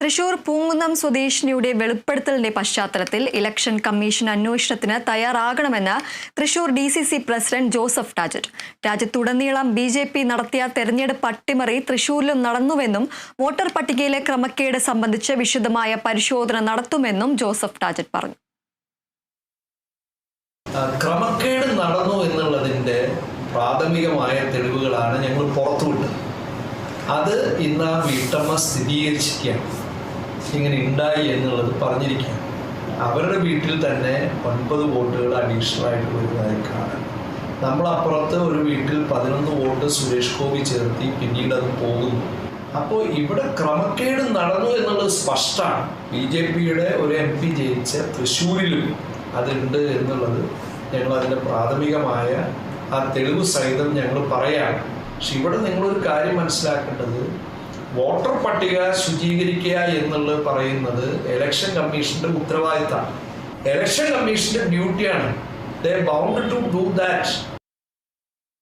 തൃശൂർ പൂങ്കുന്നം സ്വദേശിനിയുടെ വെളിപ്പെടുത്തലിന്റെ പശ്ചാത്തലത്തിൽ election commission അന്വേഷണത്തിന് തയ്യാറാകണമെന്ന് Thrissur D C C president Joseph Tajet രാജ്യത്തുടനീളം ബി ജെ പി നടത്തിയ തെരഞ്ഞെടുപ്പ് അട്ടിമറി തൃശൂരിലും നടന്നുവെന്നും വോട്ടർ പട്ടികയിലെ ക്രമക്കേട് സംബന്ധിച്ച് വിശദമായ പരിശോധന നടത്തുമെന്നും ജോസഫ് ടാജറ്റ് പറഞ്ഞു. ക്രമക്കേട് നടന്നു എന്നുള്ളതിന്റെ പ്രാഥമികമായ തെളിവുകളാണ് ഞങ്ങൾ പുറത്തുവിട്ടത്. അത് ഇന്ന് ആ വീട്ടമ്മ സ്ഥിരീകരിച്ചിരിക്കുകയാണ്. ഇങ്ങനെ ഉണ്ടായി എന്നുള്ളത് പറഞ്ഞിരിക്കുകയാണ് അവരുടെ വീട്ടിൽ തന്നെ ഒൻപത് വോട്ടുകൾ അഡീഷണൽ ആയിട്ട് വരുന്നതായി കാണാം നമ്മളപ്പുറത്ത് ഒരു വീട്ടിൽ പതിനൊന്ന് വോട്ട് സുരേഷ് ഗോപി ചേർത്തി പിന്നീട് അത് പോകുന്നു. അപ്പോൾ ഇവിടെ ക്രമക്കേട് നടന്നു എന്നുള്ളത് സ്പഷ്ടമാണ്. ബി ജെ പിയുടെ ഒരു എം പി ജയിച്ച തൃശ്ശൂരിലും അതുണ്ട് എന്നുള്ളത് ഞങ്ങൾ അതിന്റെ പ്രാഥമികമായ ആ തെളിവ് സഹിതം ഞങ്ങൾ പറയാം പക്ഷെ ഇവിടെ നിങ്ങളൊരു കാര്യം മനസ്സിലാക്കേണ്ടത് വോട്ടർ പട്ടിക ശുചീകരിക്കുക എന്നുള്ളത് പറയുന്നത് ഇലക്ഷൻ കമ്മീഷന്റെ ഉത്തരവാദിത്തമാണ്. ഇലക്ഷൻ കമ്മീഷന്റെ ഡ്യൂട്ടിയാണ് the bound to do that